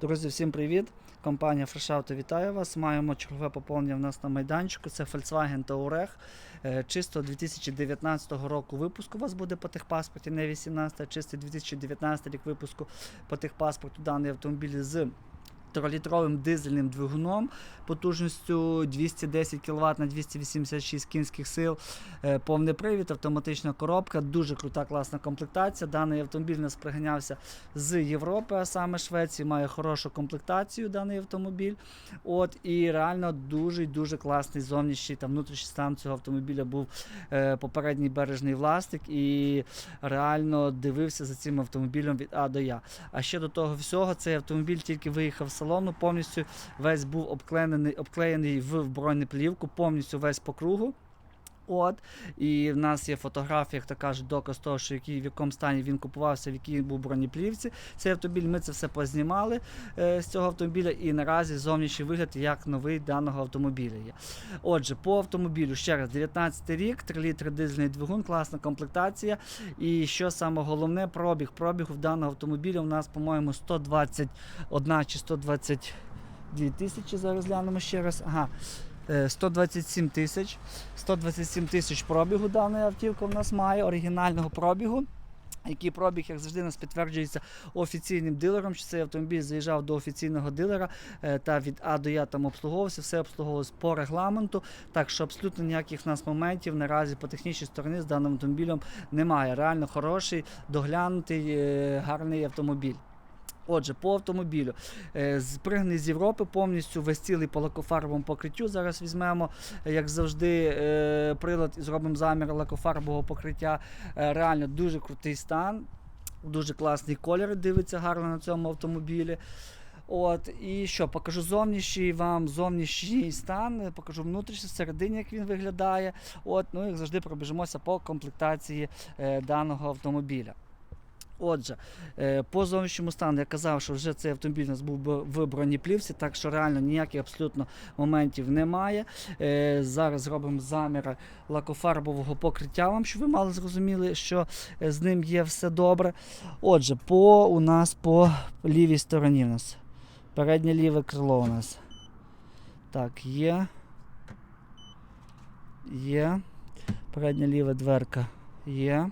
Друзі, всім привіт! Компанія Фрешауто вітає вас. Маємо чергове поповнення в нас на майданчику. Це Volkswagen Touareg. Е, Чисто 2019 року випуску у вас буде по техпаспорті, не 18, а чистий 2019 рік випуску по техпаспорту даний автомобіль з 3-літровим дизельним двигуном потужністю 210 кВт на 286 кінських сил, е, повний привід, автоматична коробка, дуже крута класна комплектація. Даний автомобіль нас приганявся з Європи, а саме Швеції, має хорошу комплектацію даний автомобіль. От і реально дуже дуже класний зовнішній та внутрішній стан цього автомобіля був е, попередній бережний власник і реально дивився за цим автомобілем від А до Я. А ще до того всього, цей автомобіль тільки виїхав салону, повністю весь був обклеєний, обклеєний в бронеплівку, повністю весь по кругу. От, і в нас є фотографія, як то кажуть, доказ того, що який, в якому стані він купувався, в якій був бронеплівці. Цей автомобіль ми це все познімали е, з цього автомобіля, і наразі зовнішній вигляд як новий даного автомобіля є. Отже, по автомобілю ще раз, 19 рік, 3 літри дизельний двигун, класна комплектація. І що саме головне, пробіг. Пробігу в даного автомобіля у нас, по-моєму, 121 чи 122 тисячі. Зараз глянемо ще раз. Ага. Е, 127 тисяч. 127 тисяч пробігу даної автівка в нас має, оригінального пробігу. Який пробіг, як завжди, нас підтверджується офіційним дилером, що цей автомобіль заїжджав до офіційного дилера е, та від А до Я там обслуговувався, все обслуговувалось по регламенту. Так що абсолютно ніяких нас моментів наразі по технічній стороні з даним автомобілем немає. Реально хороший, доглянутий, е, гарний автомобіль. Отже, по автомобілю. Е, з Європи повністю весь цілий по лакофарбовому покриттю. Зараз візьмемо, як завжди, е, прилад і зробимо замір лакофарбового покриття. Е, Реально дуже крутий стан, дуже класний колір дивиться гарно на цьому автомобілі. От, і що, покажу зовнішній вам зовнішній стан, покажу внутрішній всередині, як він виглядає. От, ну, як завжди, пробіжимося по комплектації е, даного автомобіля. Отже, е, по зовнішньому стану я казав, що вже цей автомобіль у нас був в бронеплівці, так що реально ніяких абсолютно моментів немає. Е, Зараз зробимо заміри лакофарбового покриття вам, щоб ви мали зрозуміли, що е, з ним є все добре. Отже, по у нас по лівій стороні у нас. Переднє ліве крило у нас. Так, є. Є. Передня ліва дверка є.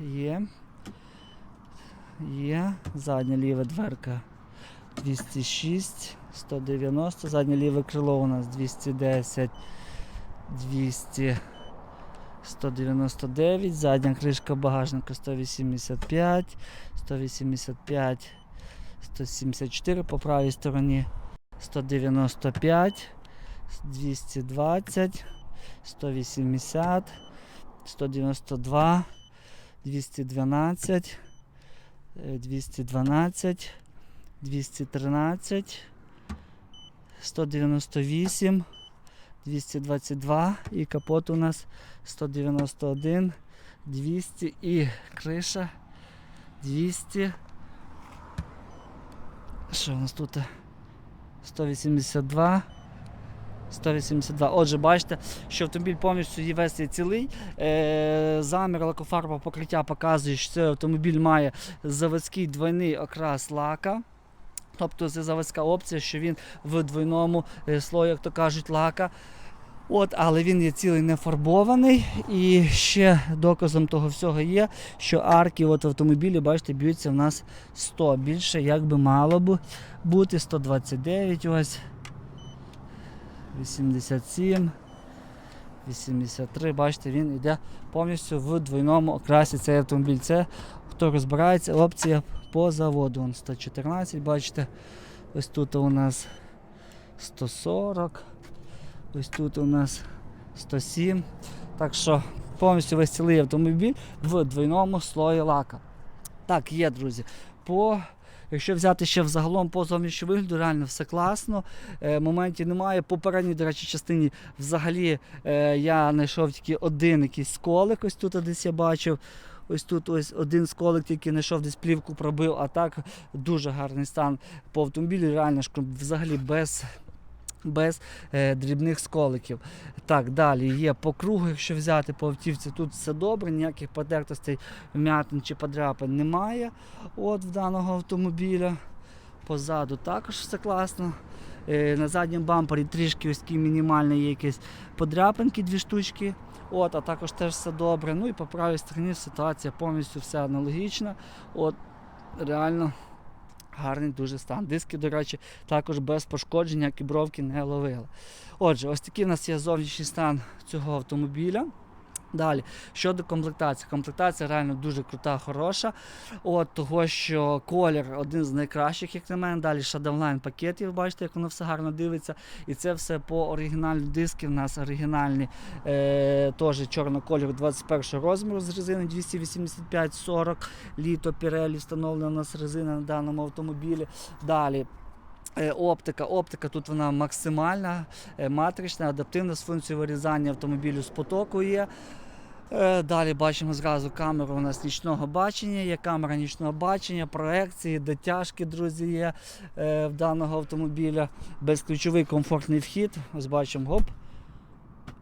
Є. Є. Задня ліва дверка 206, 190. Заднє ліве крило у нас 210, 200, 199. Задня кришка багажника 185, 185, 174 по правій стороні. 195, 220, 180, 192. 212, е, 212, 213, 198, 222 і капот у нас 191, 200 і криша 200. Що у нас тут? 182. 182. Отже, бачите, що автомобіль повністю є весь цілий. Е, замір лакофарбового покриття показує, що цей автомобіль має заводський двойний окрас лака. Тобто це заводська опція, що він в двойному е, слої, як то кажуть, лака. От, але він є цілий не фарбований. І ще доказом того всього є, що арки от в автомобілі, бачите, б'ються в нас 100. Більше як би мало б бути, 129 ось. 87, 83. Бачите, він йде повністю в двойному окрасі цей автомобіль. Це хто розбирається, опція по заводу. Вон 114, бачите, ось тут у нас 140, ось тут у нас 107. Так що повністю весь цілий автомобіль в двойному слої лака. Так, є, друзі. По Якщо взяти ще взагалом по зовнішньому вигляду, реально все класно. Е, моментів немає. По передній, до речі, частині взагалі е, я знайшов тільки один якийсь сколик, ось тут десь я бачив. Ось тут ось один сколик тільки знайшов, десь плівку пробив, а так дуже гарний стан по автомобілі, реально ж взагалі без. Без е, дрібних сколиків. Так, далі є по кругу, якщо взяти по автівці, тут все добре, ніяких потертостей, вмятин чи подряпин немає от в даного автомобіля. Позаду також все класно. Е, На задньому бампері трішки ось такі мінімальні є якісь подряпинки, дві штучки. От, а також теж все добре. Ну і по правій стороні ситуація повністю вся аналогічна. От, реально гарний дуже стан. Диски, до речі, також без пошкодження, кібровки не ловили. Отже, ось такий в нас є зовнішній стан цього автомобіля. Далі, щодо комплектації. Комплектація реально дуже крута, хороша. От того, що колір один з найкращих, як на мене. Далі Shadowline пакетів, бачите, як воно все гарно дивиться. І це все по оригінальні диски. В нас оригінальні е, теж чорного кольору 21 розміру з резини 285-40 літо Pirelli встановлена у нас резина на даному автомобілі. Далі. Е, Оптика. Оптика тут вона максимальна, е, матрична, адаптивна з функцією вирізання автомобілю з потоку є. Е, Далі бачимо зразу камеру у нас нічного бачення, є камера нічного бачення, проекції, дотяжки, друзі, є в даного автомобіля. Безключовий комфортний вхід. Ось бачимо, гоп.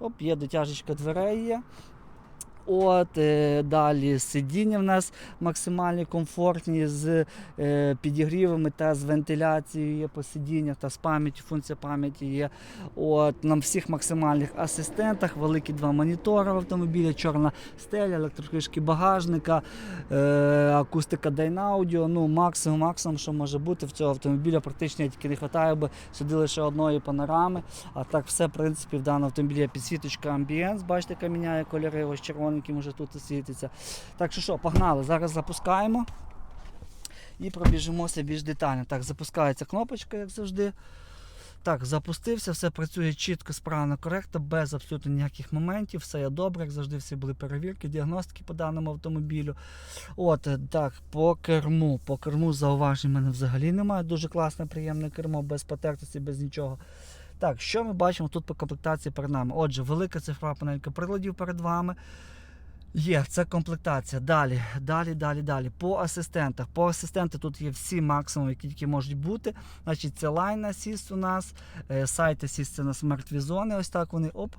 Оп, є дотяжечка дверей є. От, е, далі сидіння в нас максимально комфортні з е, підігрівами та з вентиляцією є по сидіннях та з пам'яттю, функція пам'яті є. От, на всіх максимальних асистентах, великі два монітори в автомобілі, чорна стеля, електрокришки багажника, е, акустика Dynaaudio, ну максимум, максимум, що може бути в цього автомобіля. Практично тільки не вистачає би сюди лише одної панорами. А так все, в принципі, в даному автомобілі підсвіточка Ambience, бачите, яка міняє кольори, ось червоненьким уже тут світиться. Так що що, погнали, зараз запускаємо і пробіжимося більш детально. Так, запускається кнопочка, як завжди. Так, запустився, все працює чітко, справно, коректно, без абсолютно ніяких моментів, все є добре, як завжди, всі були перевірки, діагностики по даному автомобілю. От, так, по керму. По керму зауважень в мене взагалі немає. Дуже класне, приємне кермо, без потертості, без нічого. Так, що ми бачимо тут по комплектації перед нами? Отже, велика цифрова панелька приладів перед вами. Є, це комплектація. Далі, далі, далі, далі. По асистентах. По асистентах тут є всі максимуми, які тільки можуть бути. Значить, це Line Assist у нас, е, сайт Assist це у нас мертві зони. Ось так вони оп,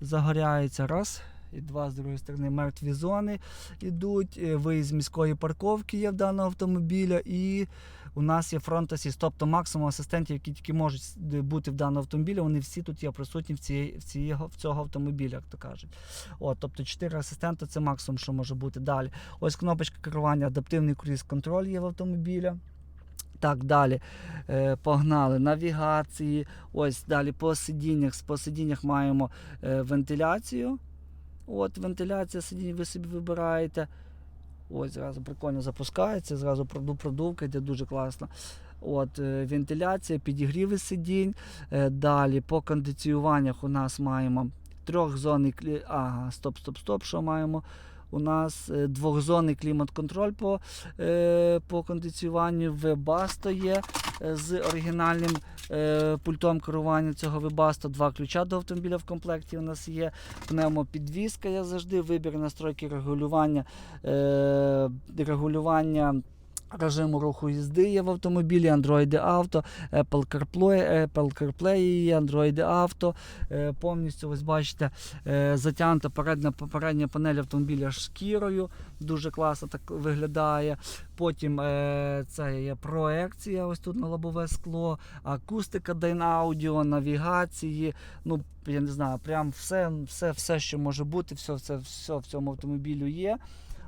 загоряються. Раз. І два з другої сторони мертві зони йдуть. Е, Виїзд з міської парковки є в даного автомобіля. І у нас є фронт асіст, тобто максимум асистентів, які тільки можуть бути в даному автомобілі, вони всі тут є присутні в, цієї, в, цього, в цього автомобіля, як то кажуть. От, тобто 4 асистента це максимум, що може бути далі. Ось кнопочка керування, адаптивний круїз-контроль є в автомобіля. Так, далі е, погнали. Навігації. Ось далі по сидіннях. По сидіннях маємо е, вентиляцію. От, вентиляція сидінь, ви собі вибираєте. Ось зразу прикольно запускається, зразу проду- продувка йде дуже класно. От, е, вентиляція, підігріви сидінь. Е, далі по кондиціюваннях у нас маємо трьохзонний клі... Ага, стоп, стоп, стоп. Що маємо? У нас е, двохзонний клімат-контроль по, по кондиціюванню. Webasto є з оригінальним е, пультом керування цього Webasto. Два ключа до автомобіля в комплекті у нас є. Пневмопідвізка я завжди, вибір настройки регулювання, е, регулювання режиму руху їзди є в автомобілі, Android Auto, Apple CarPlay, Apple CarPlay Android Auto. Е, Повністю, ось бачите, е, затягнута передня, передня панель автомобіля шкірою. Дуже класно так виглядає. Потім е, це є проекція, ось тут на лобове скло, акустика Dynaaudio, навігації. Ну, я не знаю, прям все, все, все що може бути, все, все, все в цьому автомобілю є.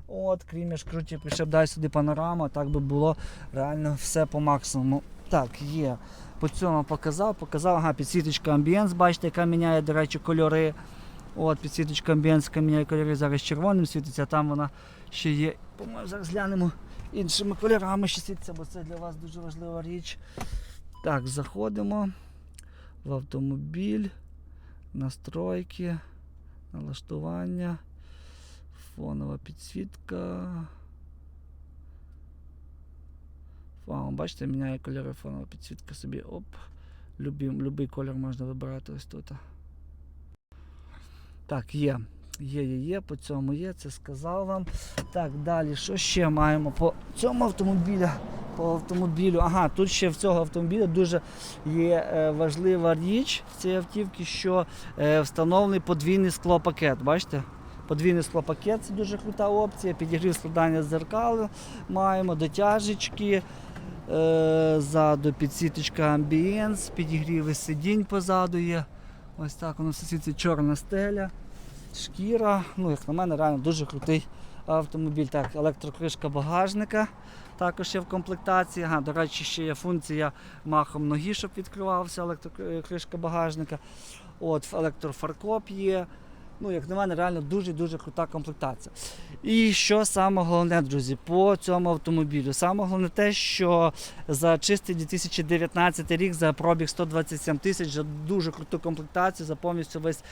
От, крім я ж ще б дай сюди панорама, так би було реально все по максимуму. Так, є. По цьому показав, показав, ага, підсвіточка амбієнс, бачите, яка міняє, до речі, кольори. От, підсвіточка амбієнс, яка міняє кольори, зараз червоним світиться, а там вона ще є. По-моєму, зараз глянемо іншими кольорами ще світиться, бо це для вас дуже важлива річ. Так, заходимо в автомобіль, настройки, налаштування. Фонова підсвітка. Вау, бачите, міняє кольори фонова підсвітка собі. Оп. Любий, любий колір можна вибирати ось тут. Так, є. Є, є, є, по цьому є, це сказав вам. Так, далі, що ще маємо по цьому автомобілю? По автомобілю. Ага, тут ще в цього автомобіля дуже є е, важлива річ в цій автівці, що е, встановлений подвійний склопакет. Бачите? Подвійний склопакет це дуже крута опція. Підігрів складання зеркал маємо, дотяжечки. Е, ззаду підсіточка амбієнс, підігріви сидінь позаду є. Ось так воно все світить чорна стеля, шкіра. Ну, як на мене, реально дуже крутий автомобіль. Так, електрокришка багажника також є в комплектації. Ага, до речі, ще є функція махом ноги, щоб відкривався електрокришка багажника. От, електрофаркоп є. Ну, як на мене, реально дуже-дуже крута комплектація. І що саме головне, друзі, по цьому автомобілю? Саме головне те, що за чистий 2019 рік, за пробіг 127 тисяч, за дуже круту комплектацію, за повністю весь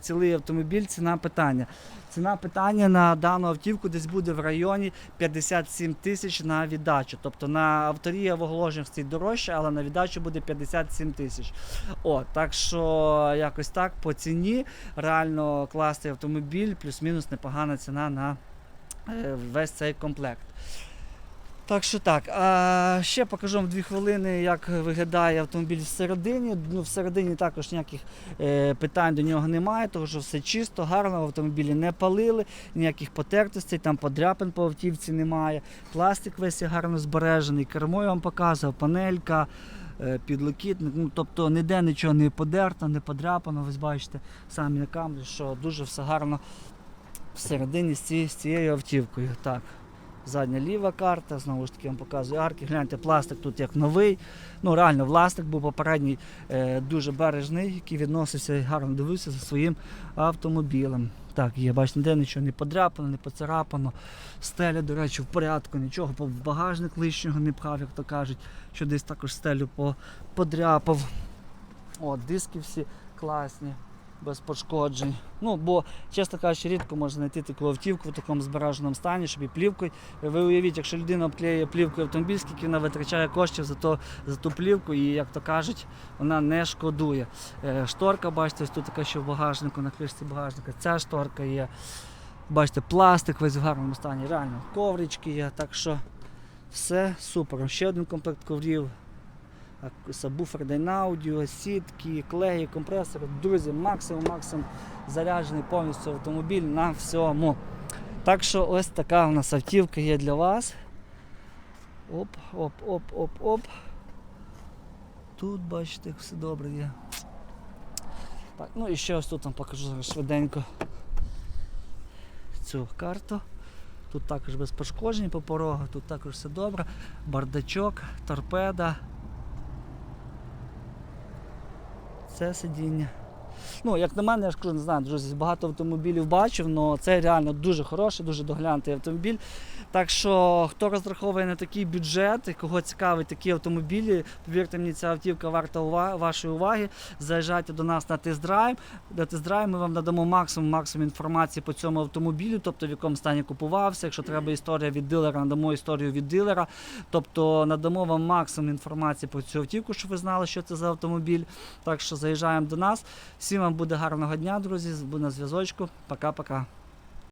цілий автомобіль, ціна питання. Ціна питання на дану автівку десь буде в районі 57 тисяч на віддачу. Тобто на авторія в оголошеннях стоїть дорожче, але на віддачу буде 57 тисяч. О, так що якось так по ціні реально класний автомобіль, плюс-мінус непогана ціна на е, весь цей комплект. Так що так. А ще покажу вам дві хвилини, як виглядає автомобіль всередині. Ну, всередині також ніяких е, питань до нього немає, тому що все чисто, гарно, в автомобілі не палили, ніяких потертостей, там подряпин по автівці немає. Пластик весь гарно збережений, кермо я вам показував, панелька. Е, Підлокітник, ну тобто ніде нічого не подерто, не подряпано. Ви бачите самі на камері, що дуже все гарно всередині з цією, автівкою. Так, задня ліва карта, знову ж таки вам показую арки. Гляньте, пластик тут як новий. Ну реально, пластик був попередній е, дуже бережний, який відносився і гарно дивився за своїм автомобілем. Так, є, бачите, ніде нічого не подряпано, не поцарапано. Стеля, до речі, в порядку, нічого, в багажник лишнього не пхав, як то кажуть, що десь також стелю подряпав. О, диски всі класні, без пошкоджень. Ну, бо, чесно кажучи, рідко можна знайти таку автівку в такому збереженому стані, щоб і плівкою. Ви уявіть, якщо людина обклеює плівкою автомобіль, скільки вона витрачає коштів за, то, за ту плівку, і, як то кажуть, вона не шкодує. Е, Шторка, бачите, ось тут така ще в багажнику, на кришці багажника. Ця шторка є. Бачите, пластик весь в гарному стані, реально. Коврички є, так що все супер. Ще один комплект коврів. Сабвуфер Dynaaudio, сітки, клеї, компресори. Друзі, максимум, максимум заряджений повністю автомобіль на всьому. Так що ось така у нас автівка є для вас. Оп, оп, оп, оп, оп. Тут бачите, все добре є. Так, ну і ще ось тут вам покажу швиденько цю карту. Тут також без пошкоджень по порогах, тут також все добре. Бардачок, торпеда. Це сидіння. Ну, як на мене, я ж кажу, не знаю, друзі, багато автомобілів бачив, але це реально дуже хороший, дуже доглянутий автомобіль. Так що, хто розраховує на такий бюджет, і кого цікавить такі автомобілі, повірте мені, ця автівка варта ува- вашої уваги. Заїжджайте до нас на тест-драйв. На тест-драйв ми вам надамо максимум максимум інформації по цьому автомобілю, тобто в якому стані купувався. Якщо треба історія від дилера, надамо історію від дилера. Тобто надамо вам максимум інформації про цю автівку, щоб ви знали, що це за автомобіль. Так що заїжджаємо до нас. Всім вам буде гарного дня, друзі. Будь на зв'язочку. Пока-пока.